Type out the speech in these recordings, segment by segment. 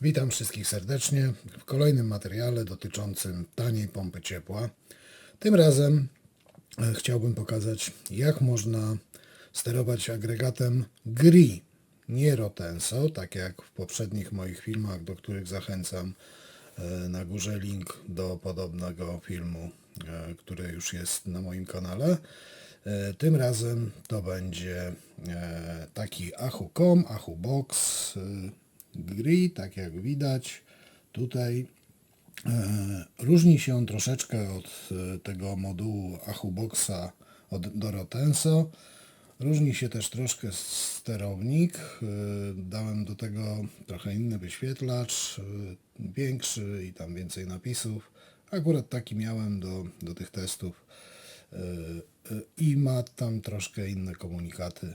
Witam wszystkich serdecznie w kolejnym materiale dotyczącym taniej pompy ciepła. Tym razem e, chciałbym pokazać, jak można sterować agregatem GRI, nie Rotenso, tak jak w poprzednich moich filmach, do których zachęcam. E, Na górze link do podobnego filmu, e, który już jest na moim kanale. Tym razem to będzie taki Ahu.com, Ahubox e, GRI, tak jak widać tutaj. E, Różni się on troszeczkę od e, tego modułu Ahuboxa od, do Rotenso. Różni się też troszkę sterownik. E, Dałem do tego trochę inny wyświetlacz, większy i tam więcej napisów. Akurat taki miałem do, do tych testów i ma tam troszkę inne komunikaty.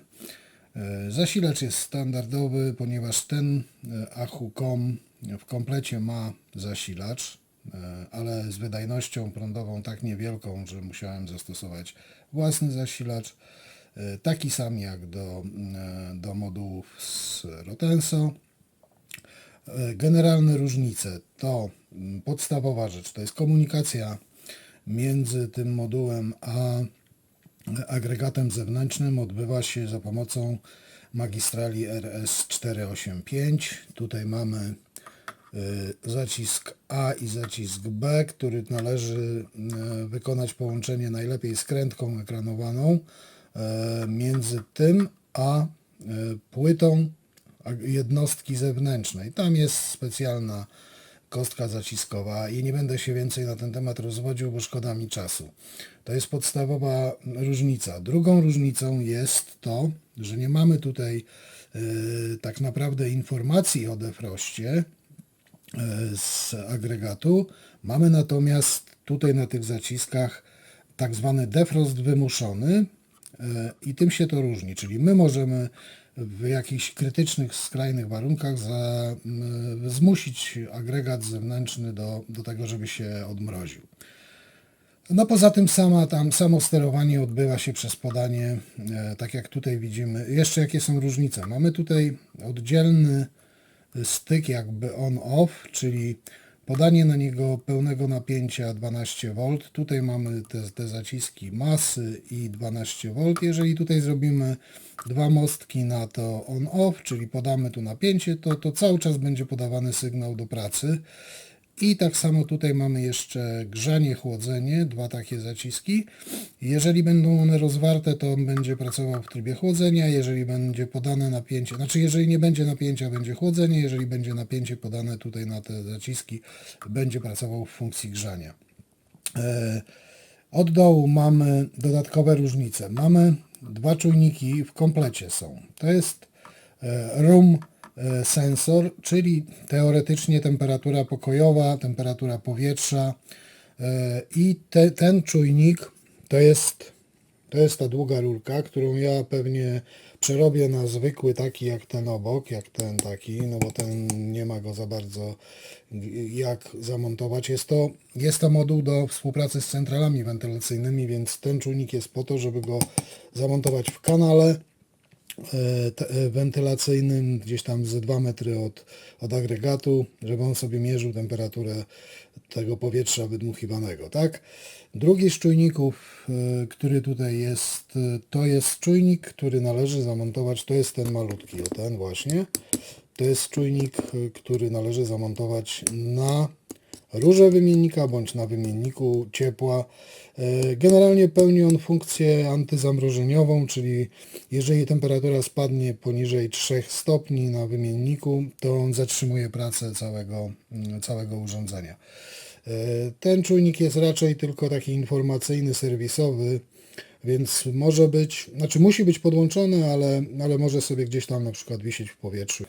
E, Zasilacz jest standardowy, ponieważ ten e, Ahu.com w komplecie ma zasilacz, e, ale z wydajnością prądową tak niewielką, że musiałem zastosować własny zasilacz, taki sam jak do, do modułów z Rotenso. Generalne różnice to mm, podstawowa rzecz, to jest komunikacja między tym modułem a agregatem zewnętrznym odbywa się za pomocą magistrali RS485. Tutaj mamy y, zacisk A i zacisk B, który należy y, wykonać połączenie najlepiej z krętką ekranowaną y, między tym a płytą jednostki zewnętrznej. Tam jest specjalna kostka zaciskowa i nie będę się więcej na ten temat rozwodził, bo szkoda mi czasu. To jest podstawowa różnica. Drugą różnicą jest to, że nie mamy tutaj e, tak naprawdę informacji o defroście e, z agregatu. Mamy natomiast tutaj na tych zaciskach tak zwany defrost wymuszony e, i tym się to różni. Czyli my możemy w jakichś krytycznych, skrajnych warunkach za, m, zmusić agregat zewnętrzny do, do tego, żeby się odmroził. No poza tym sama tam samo sterowanie odbywa się przez podanie, e, tak jak tutaj widzimy. Jeszcze jakie są różnice? Mamy tutaj oddzielny styk jakby on-off, czyli podanie na niego pełnego napięcia 12V. Tutaj mamy te, te zaciski masy i 12V. Jeżeli tutaj zrobimy dwa mostki na to on-off, czyli podamy tu napięcie, to, to cały czas będzie podawany sygnał do pracy. I tak samo tutaj mamy jeszcze grzanie, chłodzenie, dwa takie zaciski. Jeżeli będą one rozwarte, to on będzie pracował w trybie chłodzenia. Jeżeli będzie podane napięcie, znaczy jeżeli nie będzie napięcia, będzie chłodzenie. Jeżeli będzie napięcie podane tutaj na te zaciski, będzie pracował w funkcji grzania. E, Od dołu mamy dodatkowe różnice. Mamy dwa czujniki w komplecie są. To jest e, room sensor, czyli teoretycznie temperatura pokojowa, temperatura powietrza e, i te, ten czujnik to jest to jest ta długa rurka, którą ja pewnie przerobię na zwykły taki jak ten obok, jak ten taki, no bo ten nie ma go za bardzo jak zamontować. Jest to, jest to moduł do współpracy z centralami wentylacyjnymi, więc ten czujnik jest po to, żeby go zamontować w kanale e, e, wentylacyjnym gdzieś tam ze 2 metry od, od agregatu, żeby on sobie mierzył temperaturę tego powietrza wydmuchiwanego, tak? Drugi z czujników, e, który tutaj jest, e, to jest czujnik, który należy zamontować, to jest ten malutki, o ten właśnie. To jest czujnik, e, który należy zamontować na rurze wymiennika bądź na wymienniku ciepła. E, Generalnie pełni on funkcję antyzamrożeniową, czyli jeżeli temperatura spadnie poniżej 3 stopni na wymienniku, to on zatrzymuje pracę całego, mm, całego urządzenia. E, Ten czujnik jest raczej tylko taki informacyjny, serwisowy, więc może być, znaczy musi być podłączony, ale, ale może sobie gdzieś tam na przykład wisieć w powietrzu.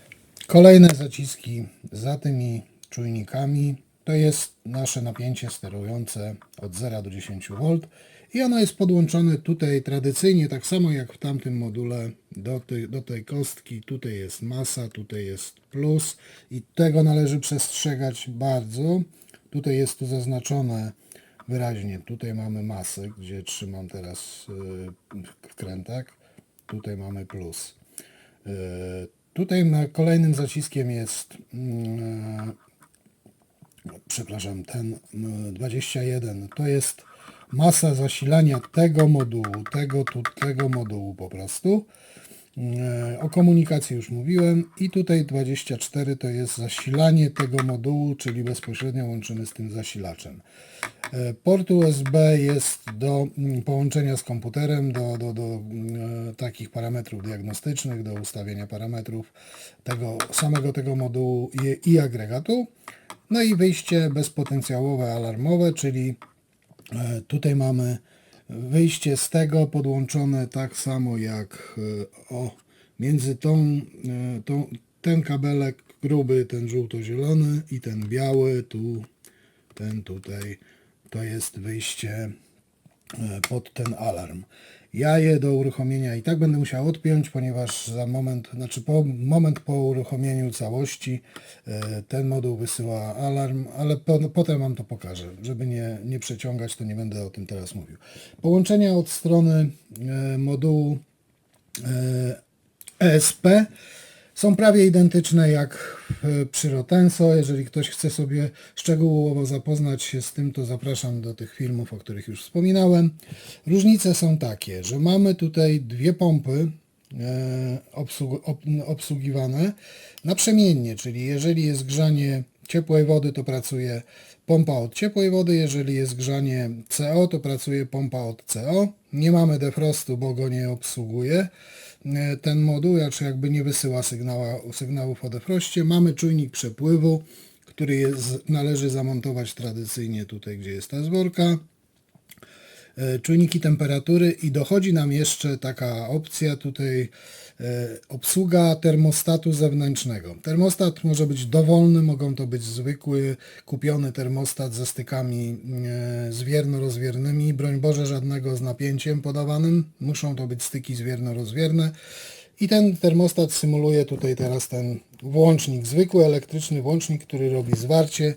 Kolejne zaciski za tymi czujnikami to jest nasze napięcie sterujące od 0 do 10 V i ono jest podłączone tutaj tradycyjnie, tak samo jak w tamtym module do tej, do tej kostki. Tutaj jest masa, tutaj jest plus i tego należy przestrzegać bardzo. Tutaj jest tu zaznaczone wyraźnie. Tutaj mamy masę, gdzie trzymam teraz wkrętak. Tutaj mamy plus. Yy, Tutaj na kolejnym zaciskiem jest mm, przepraszam, ten mm, 21 to jest masa zasilania tego modułu, tego tu, tego modułu po prostu. E, O komunikacji już mówiłem i tutaj 24 to jest zasilanie tego modułu, czyli bezpośrednio łączymy z tym zasilaczem. E, Port USB jest do mm, połączenia z komputerem, do, do, do mm, takich parametrów diagnostycznych, do ustawienia parametrów tego samego tego modułu i, i agregatu. No i wyjście bezpotencjałowe alarmowe, czyli e, tutaj mamy wyjście z tego podłączone tak samo jak e, o, między tą, e, tą ten kabelek gruby, ten żółto-zielony i ten biały, tu ten tutaj, to jest wyjście pod ten alarm. Ja je do uruchomienia i tak będę musiał odpiąć, ponieważ za moment, znaczy po moment po uruchomieniu całości e, ten moduł wysyła alarm, ale po, potem Wam to pokażę. Żeby nie, nie przeciągać, to nie będę o tym teraz mówił. Połączenia od strony e, modułu e, ESP są prawie identyczne jak w- przy Rotenso. Jeżeli ktoś chce sobie szczegółowo zapoznać się z tym, to zapraszam do tych filmów, o których już wspominałem. Różnice są takie, że mamy tutaj dwie pompy e, obsług, ob, obsługiwane naprzemiennie, czyli jeżeli jest grzanie ciepłej wody, to pracuje pompa od ciepłej wody, jeżeli jest grzanie CO, to pracuje pompa od CO. Nie mamy defrostu, bo go nie obsługuje e, ten moduł, znaczy jakby nie wysyła sygnała, sygnałów o defroście. Mamy czujnik przepływu, który jest, należy zamontować tradycyjnie tutaj, gdzie jest ta zworka e, czujniki temperatury i dochodzi nam jeszcze taka opcja tutaj e, obsługa termostatu zewnętrznego. Termostat może być dowolny, mogą to być zwykły, kupiony termostat ze stykami e, zwierno-rozwiernymi, broń Boże żadnego z napięciem podawanym, muszą to być styki zwierno-rozwierne. I ten termostat symuluje tutaj teraz ten włącznik, zwykły elektryczny włącznik, który robi zwarcie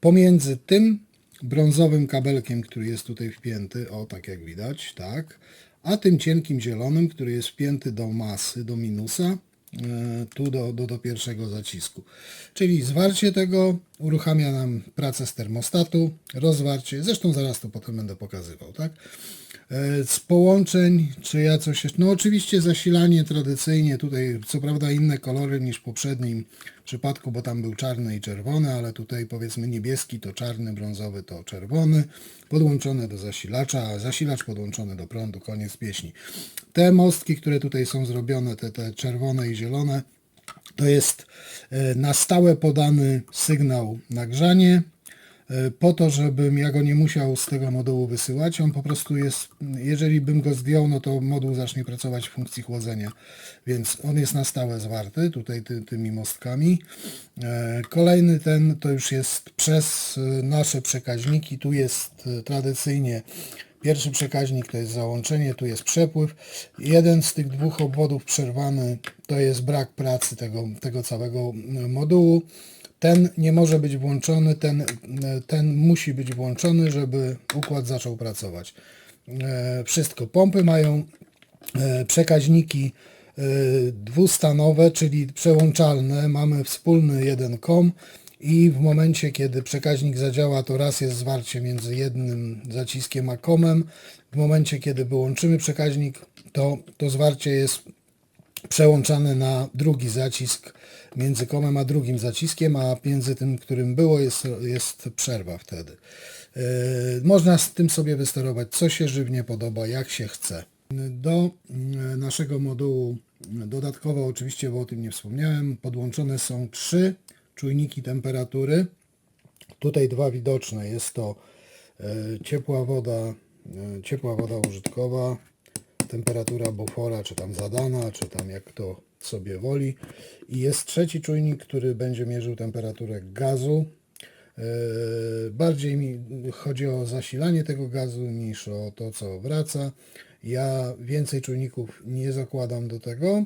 pomiędzy tym brązowym kabelkiem, który jest tutaj wpięty, o tak jak widać, tak, a tym cienkim zielonym, który jest wpięty do masy, do minusa, e, tu do, do, do pierwszego zacisku. Czyli zwarcie tego uruchamia nam pracę z termostatu, rozwarcie, zresztą zaraz to potem będę pokazywał, tak? E, Z połączeń, czy ja coś jeszcze, no oczywiście zasilanie tradycyjnie, tutaj co prawda inne kolory niż poprzednim przypadku, bo tam był czarny i czerwony, ale tutaj powiedzmy niebieski to czarny, brązowy to czerwony, podłączone do zasilacza, a zasilacz podłączony do prądu, koniec pieśni. Te mostki, które tutaj są zrobione, te, te czerwone i zielone, to jest e, na stałe podany sygnał nagrzanie, po to, żebym ja go nie musiał z tego modułu wysyłać. On po prostu jest, jeżeli bym go zdjął, no to moduł zacznie pracować w funkcji chłodzenia, więc on jest na stałe zwarty tutaj ty, tymi mostkami. E, Kolejny ten to już jest przez e, nasze przekaźniki. Tu jest e, tradycyjnie Pierwszy przekaźnik to jest załączenie, tu jest przepływ. Jeden z tych dwóch obwodów przerwany to jest brak pracy tego, tego całego e, modułu. Ten nie może być włączony, ten, ten musi być włączony, żeby układ zaczął pracować. E, Wszystko. Pompy mają e, przekaźniki e, dwustanowe, czyli przełączalne. Mamy wspólny jeden kom i w momencie, kiedy przekaźnik zadziała, to raz jest zwarcie między jednym zaciskiem a komem. W momencie, kiedy wyłączymy przekaźnik, to to zwarcie jest przełączane na drugi zacisk między komem a drugim zaciskiem, a między tym, którym było, jest, jest przerwa wtedy. Yy, Można z tym sobie wysterować, co się żywnie podoba, jak się chce. Do yy, naszego modułu dodatkowo, oczywiście, bo o tym nie wspomniałem, podłączone są trzy czujniki temperatury. Tutaj dwa widoczne. Jest to e, ciepła woda, e, ciepła woda użytkowa, temperatura bufora, czy tam zadana, czy tam jak to sobie woli. I jest trzeci czujnik, który będzie mierzył temperaturę gazu. E, Bardziej mi chodzi o zasilanie tego gazu niż o to, co wraca. Ja więcej czujników nie zakładam do tego.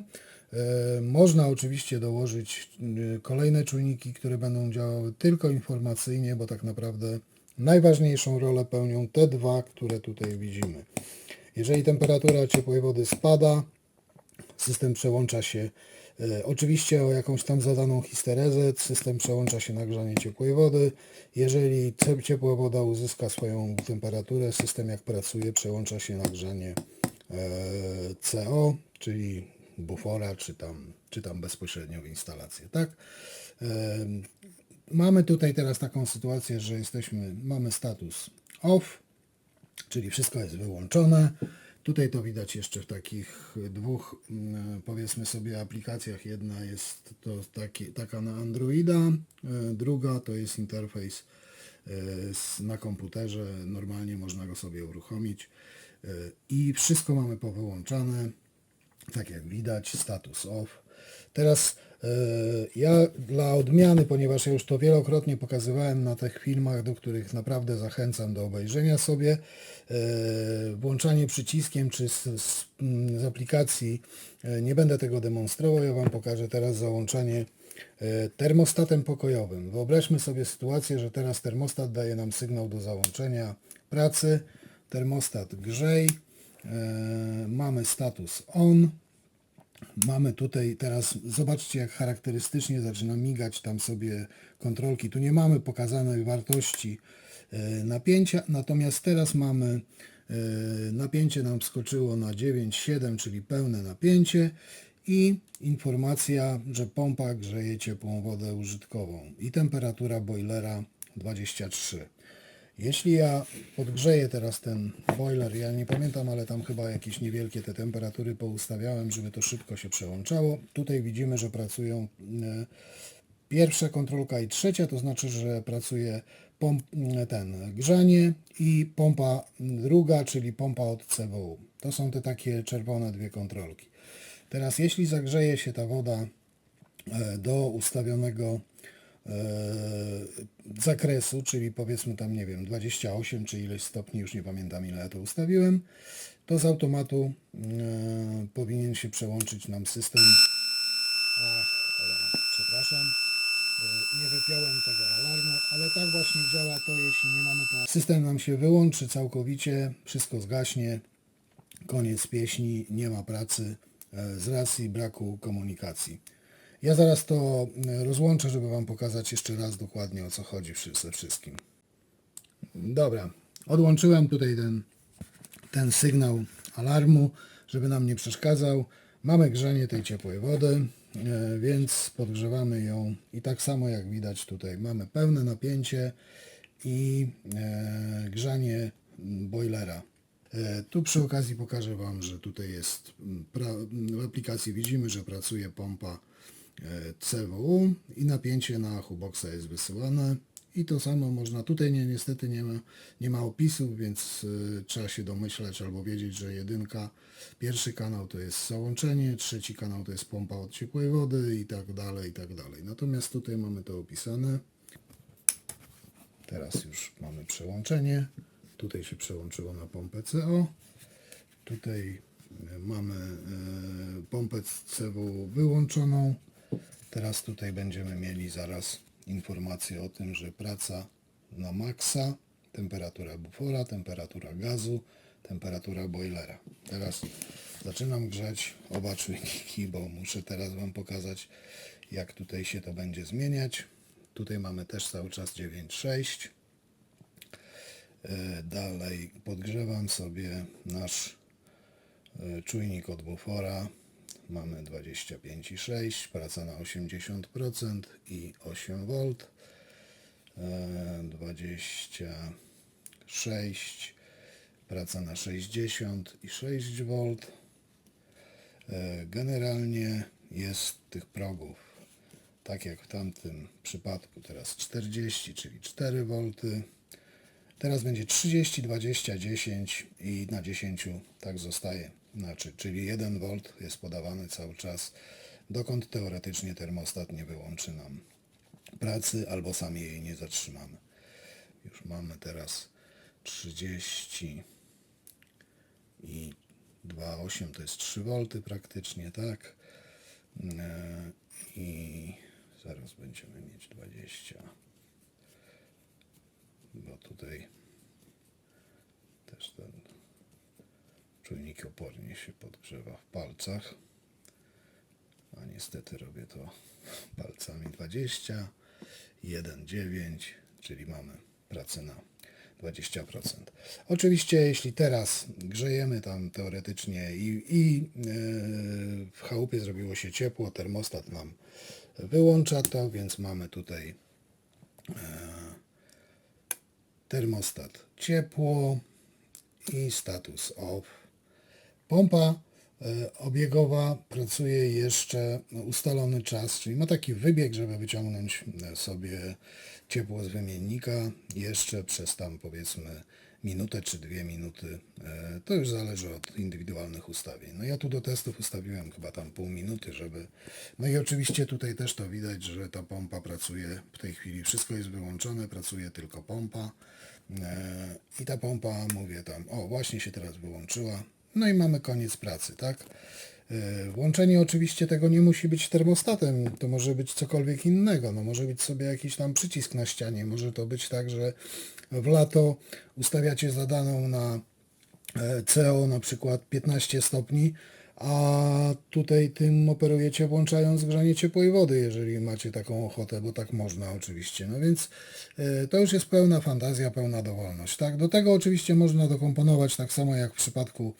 E, Można oczywiście dołożyć y, kolejne czujniki, które będą działały tylko informacyjnie, bo tak naprawdę najważniejszą rolę pełnią te dwa, które tutaj widzimy. Jeżeli temperatura ciepłej wody spada, system przełącza się E, Oczywiście o jakąś tam zadaną histerezę system przełącza się na grzanie ciepłej wody. Jeżeli ciepła woda uzyska swoją temperaturę, system jak pracuje przełącza się na grzanie e, CO, czyli bufora, czy tam, czy tam bezpośrednio w instalację, tak? Em, Mamy tutaj teraz taką sytuację, że jesteśmy, mamy status off, czyli wszystko jest wyłączone. Tutaj to widać jeszcze w takich dwóch, mm, powiedzmy sobie, aplikacjach. Jedna jest to taki, taka na Androida, e, druga to jest interfejs e, na komputerze. Normalnie można go sobie uruchomić e, i wszystko mamy powyłączane. Tak jak widać, status off. Teraz ja dla odmiany, ponieważ ja już to wielokrotnie pokazywałem na tych filmach, do których naprawdę zachęcam do obejrzenia sobie, e, włączanie przyciskiem czy z, z, z aplikacji, e, nie będę tego demonstrował, ja Wam pokażę teraz załączanie e, termostatem pokojowym. Wyobraźmy sobie sytuację, że teraz termostat daje nam sygnał do załączenia pracy, termostat grzej, e, mamy status on, Mamy tutaj teraz, zobaczcie jak charakterystycznie zaczyna migać tam sobie kontrolki. Tu nie mamy pokazanej wartości e, napięcia, natomiast teraz mamy e, napięcie nam skoczyło na 9,7, czyli pełne napięcie i informacja, że pompa grzeje ciepłą wodę użytkową i temperatura boilera 23. Jeśli ja podgrzeję teraz ten boiler, ja nie pamiętam, ale tam chyba jakieś niewielkie te temperatury poustawiałem, żeby to szybko się przełączało. Tutaj widzimy, że pracują e, pierwsza kontrolka i trzecia, to znaczy, że pracuje pomp, ten grzanie i pompa druga, czyli pompa od CWU. To są te takie czerwone dwie kontrolki. Teraz jeśli zagrzeje się ta woda e, do ustawionego e, zakresu, czyli powiedzmy tam, nie wiem, 28 czy ileś stopni, już nie pamiętam ile ja to ustawiłem, to z automatu e, powinien się przełączyć nam system. Ach, przepraszam. E, Nie wypiąłem tego alarmu, ale tak właśnie działa to, jeśli nie mamy to. System nam się wyłączy całkowicie, wszystko zgaśnie, koniec pieśni, nie ma pracy e, z racji braku komunikacji. Ja zaraz to e, rozłączę, żeby Wam pokazać jeszcze raz dokładnie o co chodzi ze wszystkim. Dobra, odłączyłem tutaj ten, ten sygnał alarmu, żeby nam nie przeszkadzał. Mamy grzanie tej ciepłej wody, e, więc podgrzewamy ją i tak samo jak widać tutaj mamy pełne napięcie i e, grzanie boilera. Tu przy okazji pokażę Wam, że tutaj jest w aplikacji widzimy, że pracuje pompa CWU i napięcie na huboxa jest wysyłane i to samo można, tutaj nie, niestety nie ma, nie ma opisów, więc e, trzeba się domyślać albo wiedzieć, że jedynka, pierwszy kanał to jest załączenie, trzeci kanał to jest pompa od ciepłej wody i tak dalej, i tak dalej. Natomiast tutaj mamy to opisane. Teraz już mamy przełączenie. Tutaj się przełączyło na pompę CO. Tutaj e, mamy e, pompę CW wyłączoną. Teraz tutaj będziemy mieli zaraz informację o tym, że praca na maksa, temperatura bufora, temperatura gazu, temperatura boilera. Teraz zaczynam grzać oba czujniki, bo muszę teraz Wam pokazać, jak tutaj się to będzie zmieniać. Tutaj mamy też cały czas 9,6. E, Dalej podgrzewam sobie nasz e, czujnik od bufora. Mamy 25,6, praca na 80% i 8 V. E, 26, praca na 60 i 6 V. E, Generalnie jest tych progów, tak jak w tamtym przypadku, teraz 40, czyli 4 V. Teraz będzie 30, 20, 10 i na 10 tak zostaje. Znaczy, czyli 1 V jest podawany cały czas, dokąd teoretycznie termostat nie wyłączy nam pracy albo sami jej nie zatrzymamy. Już mamy teraz 30 i 2,8 to jest 3 V praktycznie, tak? E, I zaraz będziemy mieć 20 bo tutaj też ten opornie się podgrzewa w palcach, a nie niestety robię to palcami 20, 1,9, czyli mamy pracę na 20%. Oczywiście, jeśli teraz grzejemy tam teoretycznie i, i yy, w chałupie zrobiło się ciepło, termostat nam wyłącza to, więc mamy tutaj termostat ciepło i status off. Pompa e, obiegowa pracuje jeszcze ustalony czas, czyli ma taki wybieg, żeby wyciągnąć e, sobie ciepło z wymiennika jeszcze przez tam powiedzmy minutę czy dwie minuty. E, To już zależy od indywidualnych ustawień. No ja tu do testów ustawiłem chyba tam pół minuty, żeby... No i oczywiście tutaj też to widać, że ta pompa pracuje w tej chwili. Wszystko jest wyłączone, pracuje tylko pompa. I ta pompa, mówię tam, o właśnie się teraz wyłączyła. No i mamy koniec pracy, tak? E, Włączenie oczywiście tego nie musi być termostatem, to może być cokolwiek innego. No może być sobie jakiś tam przycisk na ścianie, może to być tak, że w lato ustawiacie zadaną na e, CO na przykład 15 stopni, a tutaj tym operujecie włączając grzanie ciepłej wody, jeżeli macie taką ochotę, bo tak można oczywiście. No więc e, to już jest pełna fantazja, pełna dowolność. Tak? Do tego oczywiście można dokomponować tak samo jak w przypadku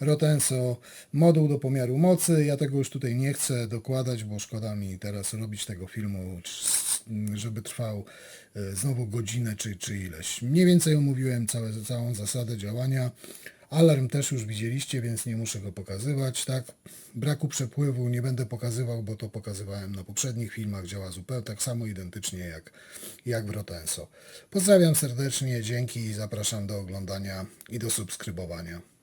Rotenso moduł do pomiaru mocy. Ja tego już tutaj nie chcę dokładać, bo szkoda mi teraz robić tego filmu, żeby trwał e, znowu godzinę czy, czy ileś. Mniej więcej omówiłem całe, całą zasadę działania. Alarm też już widzieliście, więc nie muszę go pokazywać, tak? Braku przepływu nie będę pokazywał, bo to pokazywałem na poprzednich filmach, działa zupełnie tak samo identycznie jak, jak w Rotenso. Pozdrawiam serdecznie, dzięki i zapraszam do oglądania i do subskrybowania.